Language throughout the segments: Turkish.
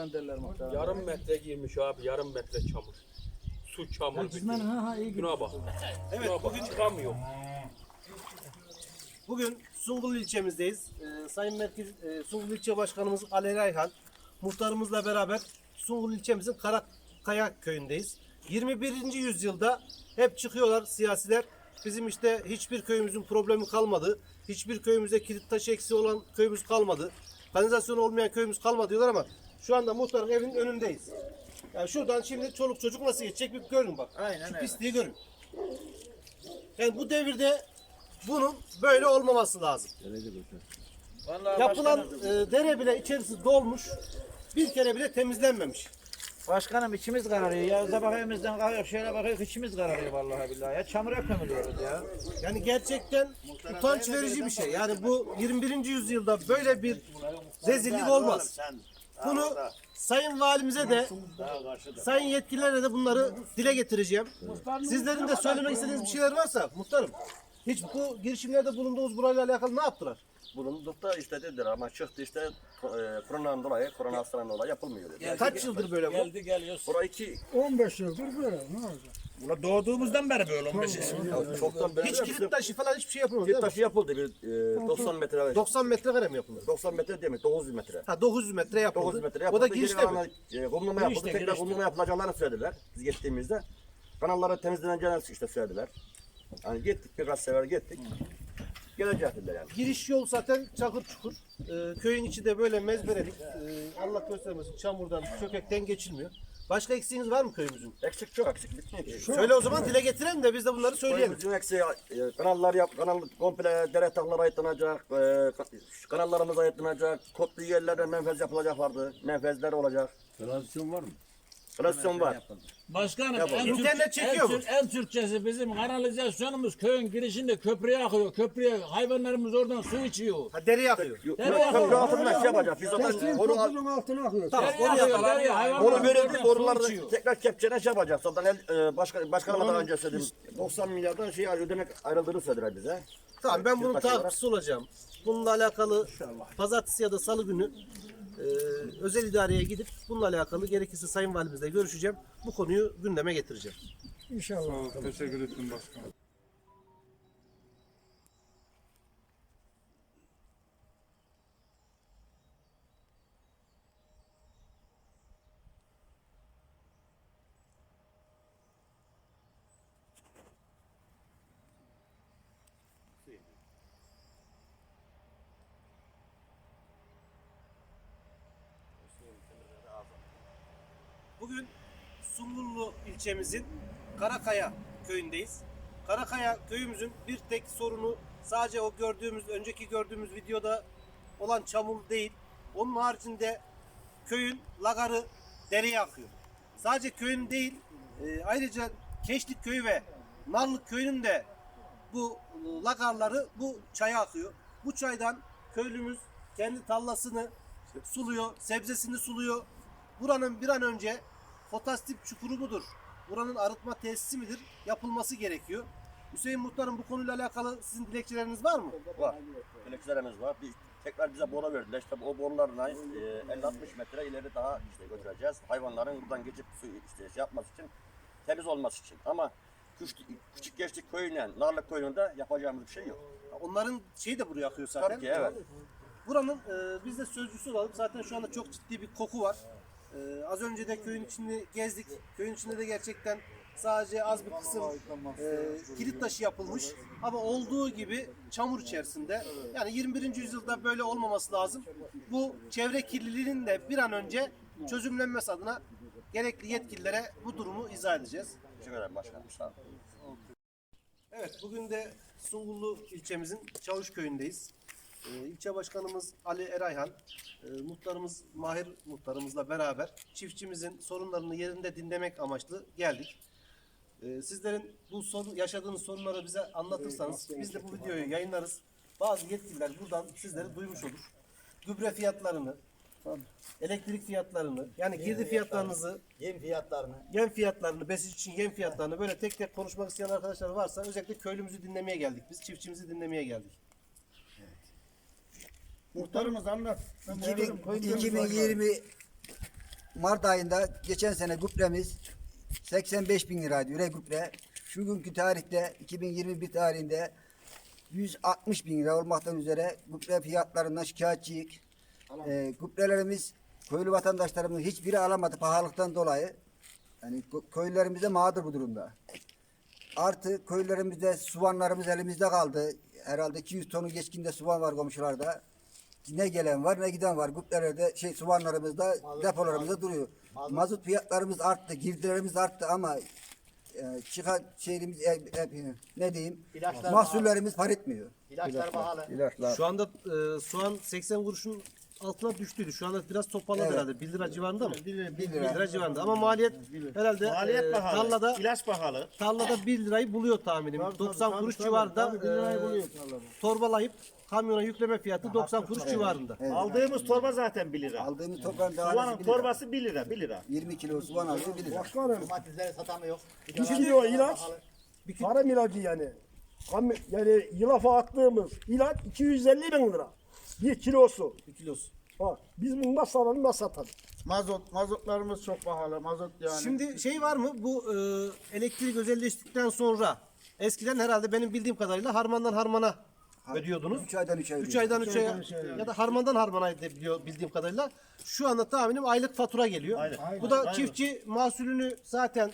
veren derler muhtarım. Yarım metre girmiş abi yarım metre çamur. Su çamur. Bizden ha ha iyi Şuna bak. Evet bak bugün çıkamıyor. bugün Sungul ilçemizdeyiz. Ee, Sayın Merkez e, Sungul ilçe başkanımız Ali Rayhan muhtarımızla beraber Sungul ilçemizin Karakaya köyündeyiz. 21. yüzyılda hep çıkıyorlar siyasiler. Bizim işte hiçbir köyümüzün problemi kalmadı. Hiçbir köyümüzde kilit taşı eksiği olan köyümüz kalmadı. Kanalizasyon olmayan köyümüz kalmadı diyorlar ama şu anda muhtarın evinin önündeyiz. Yani şuradan şimdi çoluk çocuk nasıl geçecek bir görün bak. Aynen Şu öyle. pisliği görün. Yani bu devirde bunun böyle olmaması lazım. Vallahi Yapılan başkanım, e, dere bile içerisi dolmuş. Bir kere bile temizlenmemiş. başkanım içimiz kararıyor ya. Sabah evimizden kalkıyor şöyle bakıyor içimiz kararıyor vallahi billahi ya. Çamura kömürüyoruz ya. Yani gerçekten utanç verici bir şey. Yani bu 21. yüzyılda böyle bir rezillik olmaz. Bunu Sayın Valimize de Sayın yetkililere de bunları dile getireceğim. Sizlerin de söylemek istediğiniz bir şeyler varsa muhtarım. Hiç bu girişimlerde bulunduğunuz burayla alakalı ne yaptılar? bulunduk da işte dediler ama çıktı işte e, koronadan dolayı, korona hastalığından dolayı yapılmıyor dedi. Kaç yıldır böyle bu? Geldi geliyoruz. Burası iki, 15 yıldır böyle. Ne olacak? Buna doğduğumuzdan beri böyle 15 ya çoktan beri Hiç kilit taşı falan hiçbir şey yapılmadı değil mi? taşı yapıldı bir e, 90 metre, 90 metrekare mi yapıldı? 90 metre değil mi? 900 metre. Ha 900 metre yapıldı. 900 metre O yapıldı. da Geri girişte mi? E, kumlama yapıldı. Girişte, Tekrar girişte. kumlama yapılacaklarını söylediler. Biz gittiğimizde. Kanallara temizleneceğini işte söylediler. Hani gittik birkaç sefer gittik. Gelecek dediler yani. Giriş yol zaten çakır çukur. Ee, köyün içi de böyle mezberelik. Ee, Allah göstermesin çamurdan, çökekten geçilmiyor. Başka eksiğiniz var mı köyümüzün? Eksik çok eksik bitmiyor ki. Söyle o zaman dile getirelim de biz de bunları söyleyelim. Köyümüzün eksiği e, kanallar yap, kanal komple dere takları ayıtlanacak, e, ka- kanallarımız ayıtlanacak, kotlu yerlerde menfez yapılacak vardı, menfezler olacak. Kanalizasyon var mı? Kanalizasyon var. Başkanım Yapalım. en, Türk- İnternet çekiyor en? Tür- en Türkçesi bizim kanalizasyonumuz köyün girişinde köprüye akıyor. Köprüye hayvanlarımız oradan su içiyor. Ha deri yakıyor. Yok, yapalım. köprü altından şey yapacak. Biz zaten onu, altına akıyor. Tamam, Dere onu yakıyor, dere, hayvanlarımız onu verildi, oradan boruları su içiyor. tekrar kepçene şey. Zaten el, e, başka, başkanıma daha önce söyledim. 90 milyardan şey ödenek ayrıldığını söylediler bize. Tamam ben bunun Yurttaş olarak. takipçisi olacağım. Bununla alakalı pazartesi ya da salı günü e, özel idareye gidip bununla alakalı gerekirse Sayın Valimizle görüşeceğim. Bu konuyu gündeme getireceğim. İnşallah. Teşekkür ettim başkanım. Bugün Sungurlu ilçemizin Karakaya köyündeyiz. Karakaya köyümüzün bir tek sorunu sadece o gördüğümüz, önceki gördüğümüz videoda olan çamur değil. Onun haricinde köyün lagarı dereye akıyor. Sadece köyün değil, e, ayrıca Keşlik köyü ve Narlık köyünün de bu lagarları bu çaya akıyor. Bu çaydan köylümüz kendi tallasını suluyor, sebzesini suluyor. Buranın bir an önce potastif çukuru mudur? Buranın arıtma tesisi midir? Yapılması gerekiyor. Hüseyin Muhtarım bu konuyla alakalı sizin dilekçeleriniz var mı? Var. Elektriklerimiz var. Bir, tekrar bize boru verdiler. İşte o borularla e, 50-60 metre ileri daha işte götüreceğiz. Hayvanların buradan geçip su işte şey yapması için, temiz olması için. Ama küçük, küçük geçtik köyüyle, Narlık köyünde yapacağımız bir şey yok. Onların şeyi de buraya akıyor zaten. Tabii ki evet. Buranın e, biz de sözcüsü olalım. Zaten şu anda çok ciddi bir koku var. E, az önce de köyün içini gezdik. Köyün içinde de gerçekten sadece az bir kısım e, kilit taşı yapılmış. Ama olduğu gibi çamur içerisinde. Yani 21. yüzyılda böyle olmaması lazım. Bu çevre kirliliğinin de bir an önce çözümlenmesi adına gerekli yetkililere bu durumu izah edeceğiz. Teşekkür ederim başkanım. Sağ olun. Evet, bugün de Sungurlu ilçemizin Çavuş köyündeyiz. Ee, ilçe başkanımız Ali Erayhan, e, muhtarımız Mahir muhtarımızla beraber çiftçimizin sorunlarını yerinde dinlemek amaçlı geldik. Ee, sizlerin bu sorun, yaşadığınız sorunları bize anlatırsanız biz de bu videoyu yayınlarız. Bazı yetkililer buradan sizleri duymuş olur. Gübre fiyatlarını, elektrik fiyatlarını, yani girdi fiyatlarınızı Yem fiyatlarını. yem fiyatlarını, besici için yem fiyatlarını böyle tek tek konuşmak isteyen arkadaşlar varsa özellikle köylümüzü dinlemeye geldik biz. Çiftçimizi dinlemeye geldik. Muhtarımız anlat. 2020 Mart ayında geçen sene gübremiz 85 bin liraydı üre gübre. Şu günkü tarihte 2021 tarihinde 160 bin lira olmaktan üzere gübre fiyatlarından şikayetçiyiz. Ee, gübrelerimiz köylü vatandaşlarımız hiçbiri alamadı pahalılıktan dolayı. Yani kö- köylülerimiz de mağdur bu durumda. Artı köylerimizde soğanlarımız elimizde kaldı. Herhalde 200 tonu geçkinde soğan var komşularda. Ne gelen var ne giden var. Gübrelerde şey soğanlarımız da depolarımızda duruyor. Mazot fiyatlarımız arttı, girdilerimiz arttı ama e, çıkan şeyimiz e, e, ne diyeyim? İlaçlar mahsullerimiz par etmiyor. İlaçlar pahalı. İlaçlar. Şu anda e, soğan 80 kuruşun altına düştüydü. Şu anda biraz toparladı Evet. herhalde. 1 lira civarında mı? 1 lira. lira. civarında. Ama maliyet herhalde e, tarlada İlaç pahalı. tarlada 1 lirayı buluyor tahminim. 90 kuruş civarında e, torbalayıp kamyona yükleme fiyatı 90 kuruş civarında. Evet. Aldığımız torba zaten 1 lira. Aldığımız toprağın Soğanın tanesi 1 lira. torbası 1 lira, 1 lira. 20 kilo soğan alıyor 1 lira. Başkanım Domatesleri satamıyor. bir kilo ilaç tarım ilacı yani. Kam- Yani yılafa attığımız ilaç 250 bin lira. Bir kilosu. Bir kilosu. Bak biz bunu nasıl alalım nasıl satalım? Mazot, mazotlarımız çok pahalı. Mazot yani. Şimdi şey var mı bu e, elektrik özelleştikten sonra eskiden herhalde benim bildiğim kadarıyla harmandan harmana ödüyordunuz. 3 aydan 3 ay. 3 aydan 3 aya ya da harmandan harmana edebiliyor bildiğim kadarıyla. Şu anda tahminim aylık fatura geliyor. Bu da çiftçi mahsulünü zaten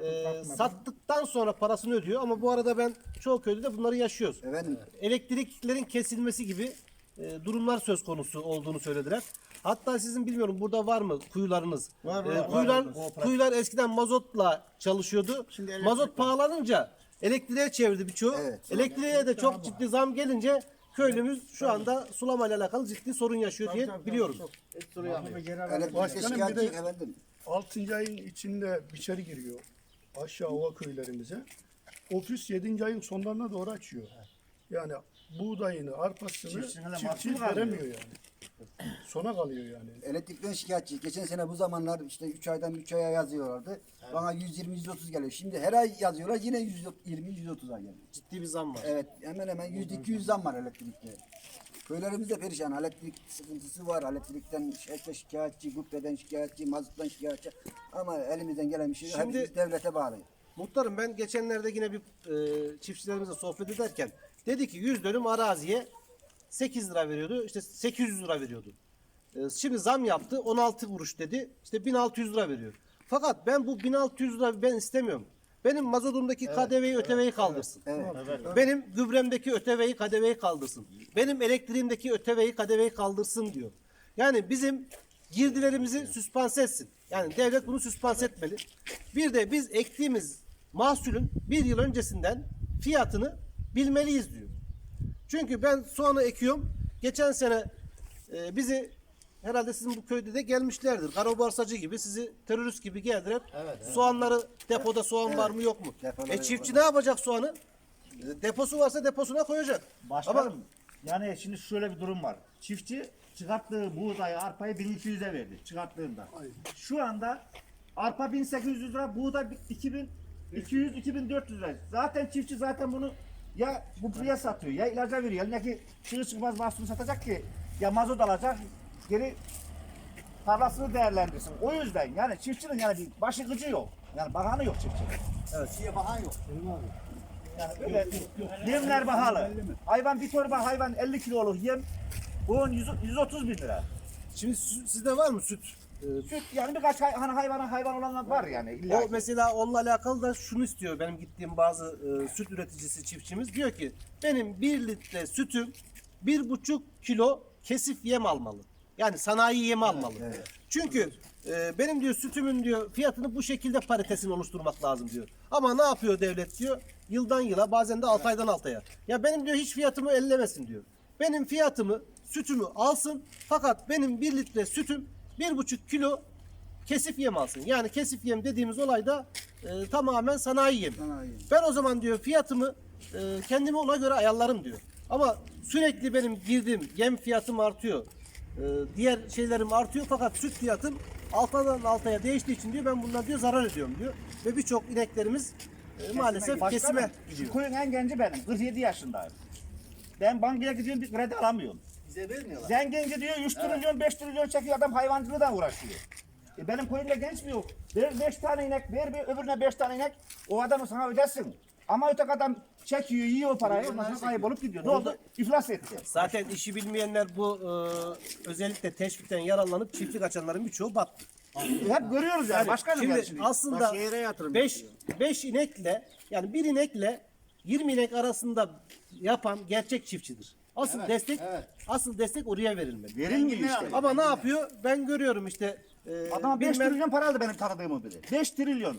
e, sattıktan sonra parasını ödüyor ama bu arada ben çoğu köyde de bunları yaşıyoruz. Efendim Elektriklerin kesilmesi gibi e, durumlar söz konusu olduğunu söylediler. Hatta sizin bilmiyorum burada var mı kuyularınız? Var, E, var, var. kuyular, kuyular eskiden mazotla çalışıyordu. Mazot pahalanınca elektriğe çevirdi birçoğu. Evet. Elektriğe de çok ciddi zam gelince köylümüz şu anda sulamayla alakalı ciddi sorun yaşıyor diye biliyoruz. bir şikayetçi de- efendim. 6. ayın içinde biçeri giriyor. Aşağı ova köylerimize. Ofis 7. ayın sonlarına doğru açıyor. Yani buğdayını, arpasını Çiftçinin de çiftçi mahsulü kalmıyor. veremiyor yani. Sona kalıyor yani. Elektrikten şikayetçi. Geçen sene bu zamanlar işte 3 aydan 3 aya yazıyorlardı. Bana 120-130 geliyor. Şimdi her ay yazıyorlar yine 120-130'a geliyor. Ciddi bir zam var. Evet hemen hemen %200 zam var elektrikte. Köylerimizde perişan. Elektrik sıkıntısı var. Elektrikten işte şikayetçi, gübreden şikayetçi, mazottan şikayetçi. Ama elimizden gelen bir şey yok. Şimdi- Hepimiz devlete bağlı. Muhtarım ben geçenlerde yine bir e, çiftçilerimizle sohbet ederken dedi ki 100 dönüm araziye 8 lira veriyordu. işte 800 lira veriyordu. E, şimdi zam yaptı 16 kuruş dedi. işte 1600 lira veriyor. Fakat ben bu 1600 lira ben istemiyorum. Benim mazotumdaki KDV'yi öteveyi kaldırsın. Benim gübremdeki öteveyi KDV'yi kaldırsın. Benim elektriğimdeki öteveyi KDV'yi kaldırsın diyor. Yani bizim girdilerimizi süspanse etsin. Yani devlet bunu süspanse etmeli. Bir de biz ektiğimiz mahsulün bir yıl öncesinden fiyatını bilmeliyiz diyor. Çünkü ben soğanı ekiyorum. Geçen sene e, bizi herhalde sizin bu köyde de gelmişlerdir. Karabarsacı gibi sizi terörist gibi geldiler. Soğanları depoda soğan var mı yok mu? Depoları E çiftçi ne yapacak soğanı? E, Deposu varsa deposuna koyacak. Başkanım Ama yani şimdi şöyle bir durum var. Çiftçi çıkarttığı buğdayı, arpayı 1200'e verdi çıkarttığında. Şu anda arpa 1800 lira, buğday 2000 200 2400 lira. Zaten çiftçi zaten bunu ya gübreye satıyor ya ilaca veriyor. Yani ki çığ çıkmaz mahsulü satacak ki ya mazot alacak geri tarlasını değerlendirsin. O yüzden yani çiftçinin yani bir başı gıcı yok. Yani bakanı yok çiftçinin. Evet. Çiftçiye bakan yok. Yani öyle yemler pahalı. Hayvan bir torba hayvan 50 kiloluk yem un 100 130 bin lira. şimdi sizde var mı süt? E, Süt yani birkaç hay, hani hayvana hayvan olanlar var yani illa. O mesela onunla alakalı da şunu istiyor benim gittiğim bazı e, süt üreticisi çiftçimiz diyor ki benim bir litre sütüm bir buçuk kilo kesif yem almalı. Yani sanayi yemi almalı. Çünkü e, benim diyor sütümün diyor fiyatını bu şekilde paritesini oluşturmak lazım diyor. Ama ne yapıyor devlet diyor? Yıldan yıla bazen de 6 aydan 6 aya. Ya benim diyor hiç fiyatımı ellemesin diyor. Benim fiyatımı sütümü alsın fakat benim bir litre sütüm bir buçuk kilo kesif yem alsın. Yani kesif yem dediğimiz olayda e, tamamen sanayi yem. Sanayi. Ben o zaman diyor fiyatımı e, kendime ona göre ayarlarım diyor. Ama sürekli benim girdiğim yem fiyatım artıyor. E, diğer şeylerim artıyor fakat süt fiyatım altadan altaya değiştiği için diyor ben bundan diyor zarar ediyorum diyor. Ve birçok ineklerimiz e, maalesef Başkanım, kesime gidiyor. köyün en genci benim. 47 yaşındayım. Ben bankaya gidiyorum bir kredi alamıyorum. Bize vermiyorlar. Zengin gidiyor 3 trilyon 5 trilyon çekiyor adam hayvancılıkla uğraşıyor. E benim köyümde genç mi yok? Ver beş tane inek, ver bir öbürüne beş tane inek. O adamı sana ödesin. Ama öteki adam çekiyor, yiyor parayı, ondan sonra kaybolup gidiyor. Ne oldu? İflas etti. Zaten işi bilmeyenler bu e, özellikle teşvikten yararlanıp çiftlik açanların birçoğu battı. Hep görüyoruz yani. Başkanım Şimdi yani şimdi. aslında 5 5 inekle yani bir inekle 20 inek arasında yapan gerçek çiftçidir. Asıl destek asıl destek oraya verilmeli. Verilmiyor işte. Ama ne yapıyor? Ben görüyorum işte e, Adama 5 bilmem- trilyon para aldı benim tanıdığım biri. 5 trilyon.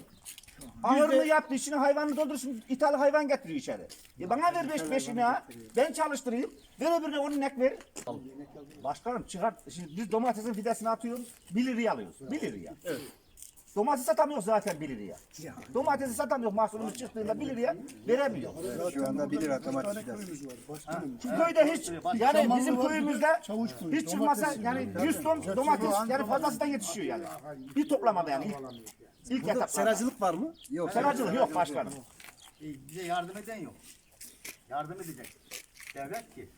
Ahırını yaptı, içine hayvanını doldursun, ithal hayvan getiriyor içeri. E bana ver 5 beş ya. Ben çalıştırayım. Ver öbürüne 10 inek ver. Başkanım çıkart. Şimdi biz domatesin fidesini atıyoruz. 1 liraya alıyoruz. 1 liraya. Domates satamıyoruz zaten 1 liraya. Domatesi satamıyoruz mahsulümüz çıktığında 1 liraya veremiyor. Şu anda 1 lira domates. köyümüz var. Başkanım. Köyde hiç yani bizim köyümüzde hiç çıkmasa yani yiyor. 100 ton domates yani fazlasından yetişiyor yani. Bir toplamada yani. ilk- İlk Burada etaplarda. seracılık var mı? Yok. Seracılık yok başkanım. Bize yardım eden yok. Yardım edecek. Devlet ki.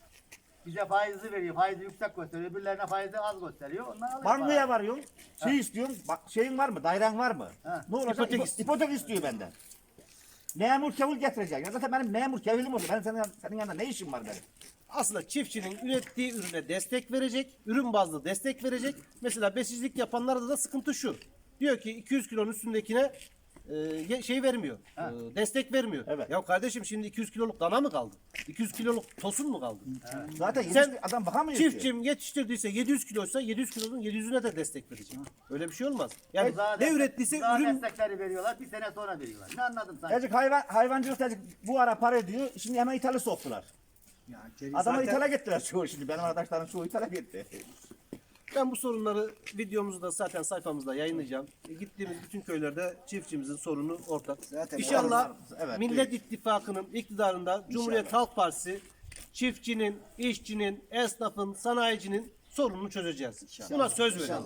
Bize faizi veriyor. Faizi yüksek gösteriyor. Öbürlerine faizi az gösteriyor. Onlar alıyor. Bankaya varıyorum. Şey istiyorum. Bak şeyin var mı? Dairen var mı? Ha. Ne olacak? İpotek İpo- istiyor. İpotek istiyor benden. Memur kevil getirecek. Ya zaten benim memur kevilim oldu. Ben senin, senin yanında ne işim var benim? Aslında çiftçinin ürettiği ürüne destek verecek, ürün bazlı destek verecek. Mesela besicilik yapanlarda da sıkıntı şu. Diyor ki 200 kilonun üstündekine e, şey vermiyor, e, destek vermiyor. Evet. Ya kardeşim şimdi 200 kiloluk dana mı kaldı? 200 kiloluk tosun mu kaldı? Zaten Sen adam bakamıyor ki. Çiftçim yetiştirdiyse 700 kiloysa 700 kilonun 700'üne de destek verecek. Öyle bir şey olmaz. Yani Uzağa ne destek- ürettiyse uzağa ürün destekleri veriyorlar. Bir sene sonra veriyorlar. Ne anladın sen? Azıcık hayvan, hayvancılık azıcık bu ara para ediyor. Şimdi hemen ithale soktular. Adamı zaten- ithale gittiler çoğu şimdi. Benim arkadaşlarım çoğu ithale gitti. Ben bu sorunları videomuzu da zaten sayfamızda yayınlayacağım. E, gittiğimiz bütün köylerde çiftçimizin sorunu ortak. Zaten İnşallah evet, Millet İttifakı'nın iktidarında Cumhuriyet Halk Partisi çiftçinin, işçinin, esnafın, sanayicinin sorununu çözeceğiz. Buna söz veriyorum.